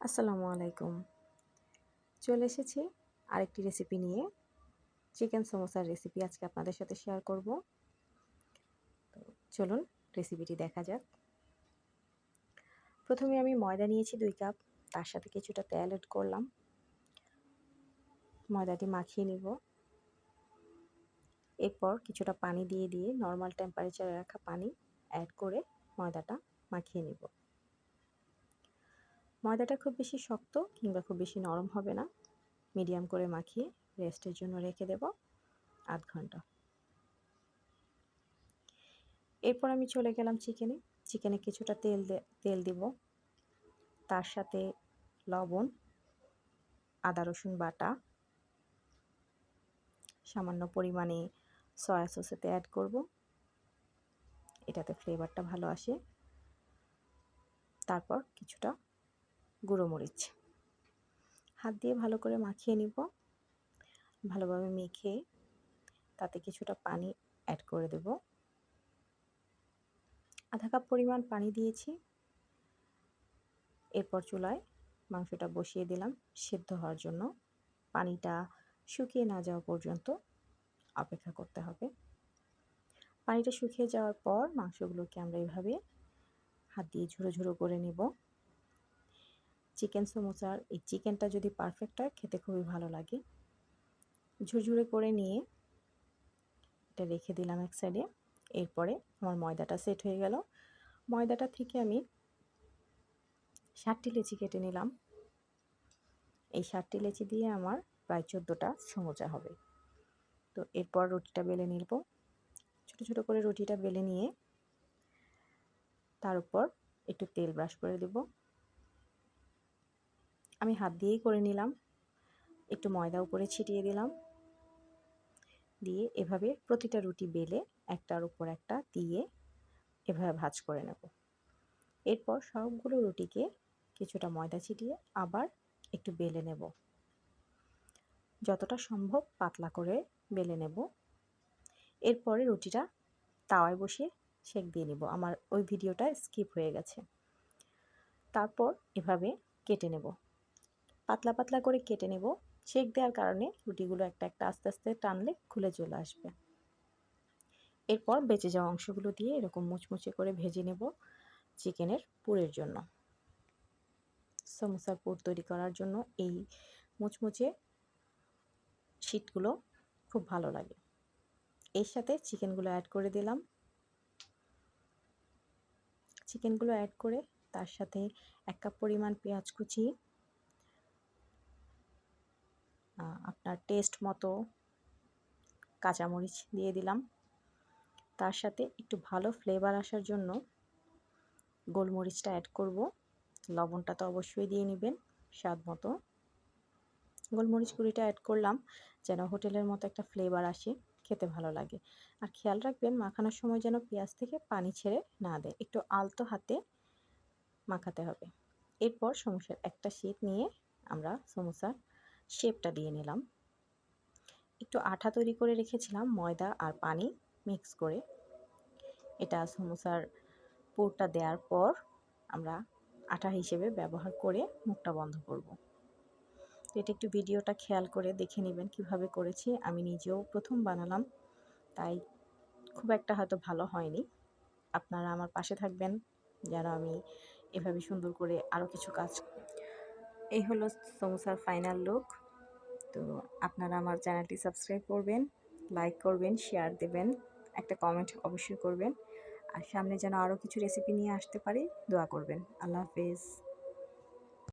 আসসালামু আলাইকুম। চলে এসেছি আরেকটি রেসিপি নিয়ে। চিকেন সমোসার রেসিপি আজকে আপনাদের সাথে শেয়ার করব। তো চলুন রেসিপিটি দেখা যাক। প্রথমে আমি ময়দা নিয়েছি দুই কাপ তার সাথে কিছুটা তেল এড করলাম। ময়দাটি মাখিয়ে নিব। এরপর কিছুটা পানি দিয়ে দিয়ে নর্মাল টেম্পারেচারে রাখা পানি অ্যাড করে ময়দাটা মাখিয়ে নিব। ময়দাটা খুব বেশি শক্ত কিংবা খুব বেশি নরম হবে না। মিডিয়াম করে মাখিয়ে রেস্টের জন্য রেখে দেব আধ ঘণ্টা। এরপর আমি চলে গেলাম চিকেনে। চিকেনে কিছুটা তেল তেল দিব। তার সাথে লবণ, আদা, রসুন বাটা, সামান্য পরিমাণে সয়া সসেতে অ্যাড করব। এটাতে ফ্লেভারটা ভালো আসে। তারপর কিছুটা গুঁড়ো মরিচ। হাত দিয়ে ভালো করে মাখিয়ে নিব। ভালোভাবে মেখে তাতে কিছুটা পানি অ্যাড করে দেব। আধা কাপ পরিমাণ পানি দিয়েছি। এরপর চুলায় মাংসটা বসিয়ে দিলাম সেদ্ধ হওয়ার জন্য। পানিটা শুকিয়ে না যাওয়া পর্যন্ত অপেক্ষা করতে হবে। পানিটা শুকিয়ে যাওয়ার পর মাংসগুলোকে আমরা এভাবে হাত দিয়ে ঝুড়ো ঝুড়ো করে নেব। চিকেন সমোসার এই চিকেনটা যদি পারফেক্ট হয়, খেতে খুবই ভালো লাগে। ঝুরঝুরে করে নিয়ে এটা রেখে দিলাম এক সাইডে এরপরে আমার ময়দাটা সেট হয়ে গেল। ময়দাটা থেকে আমি ষাটটি লেচি কেটে নিলাম। এই ষাটটি লেচি দিয়ে আমার প্রায় চোদ্দোটা সমোচা হবে। তো এরপর রুটিটা বেলে নিব। ছোটো ছোটো করে রুটিটা বেলে নিয়ে তার উপর একটু তেল ব্রাশ করে দেবো। আমি হাত দিয়েই করে নিলাম। একটু ময়দা উপরে ছিটিয়ে দিলাম। দিয়ে এভাবে প্রতিটা রুটি বেলে একটার উপর একটা দিয়ে এভাবে ভাজ করে নেব। এরপর সবগুলো রুটিকে কিছুটা ময়দা ছিটিয়ে আবার একটু বেলে নেব। যতটা সম্ভব পাতলা করে বেলে নেব। এরপরে রুটিটা তাওয়ায় বসিয়ে সেক দিয়ে নেব। আমার ওই ভিডিওটা স্কিপ হয়ে গেছে। তারপর এভাবে কেটে নেব। পাতলা পাতলা করে কেটে নেব। শেক দেওয়ার কারণে রুটিগুলো একটা একটা আস্তে আস্তে টানলে খুলে চলে আসবে। এরপর বেঁচে যাওয়া অংশগুলো দিয়ে এরকম মুচমুচে করে ভেজে নেব চিকেনের পুরের জন্য। সমোসার পুর তৈরি করার জন্য এই মুচমুচে শীতগুলো খুব ভালো লাগে। এর সাথে চিকেনগুলো অ্যাড করে দিলাম। চিকেনগুলো অ্যাড করে তার সাথে এক কাপ পরিমাণ পেঁয়াজ কুচি আপনার টেস্ট মতো কাঁচামরিচ দিয়ে দিলাম। তার সাথে একটু ভালো ফ্লেভার আসার জন্য গোলমরিচটা অ্যাড করব। লবণটা তো অবশ্যই দিয়ে নেবেন স্বাদ মতো। গোলমরিচ গুঁড়িটা অ্যাড করলাম যেন হোটেলের মতো একটা ফ্লেভার আসে, খেতে ভালো লাগে। আর খেয়াল রাখবেন মাখানোর সময় যেন পেঁয়াজ থেকে পানি ছেড়ে না দেয়, একটু আলতো হাতে মাখাতে হবে। এরপর সমস্যার একটা শীত নিয়ে আমরা সমোসা শেপটা দিয়ে নিলাম। একটু আঠা তৈরি করে রেখেছিলাম, ময়দা আর পানি মিক্স করে। এটা সমোসার পুরটা দেওয়ার পর আমরা আঠা হিসেবে ব্যবহার করে মুখটা বন্ধ করব। তো এটা একটু ভিডিওটা খেয়াল করে দেখে নেবেন কীভাবে করেছি। আমি নিজেও প্রথম বানালাম, তাই খুব একটা হয়তো ভালো হয়নি। আপনারা আমার পাশে থাকবেন, যেন আমি এভাবে সুন্দর করে আরও কিছু কাজ এই হলো সমোসার ফাইনাল লুক তো আপনারা আমার চ্যানেলটি সাবস্ক্রাইব করবেন, লাইক করবেন শেয়ার দেবেন, একটা কমেন্ট অবশ্যই করবেন। আর সামনে যেন আরও কিছু রেসিপি নিয়ে আসতে পারি, দোয়া করবেন। আল্লাহ হাফেজ।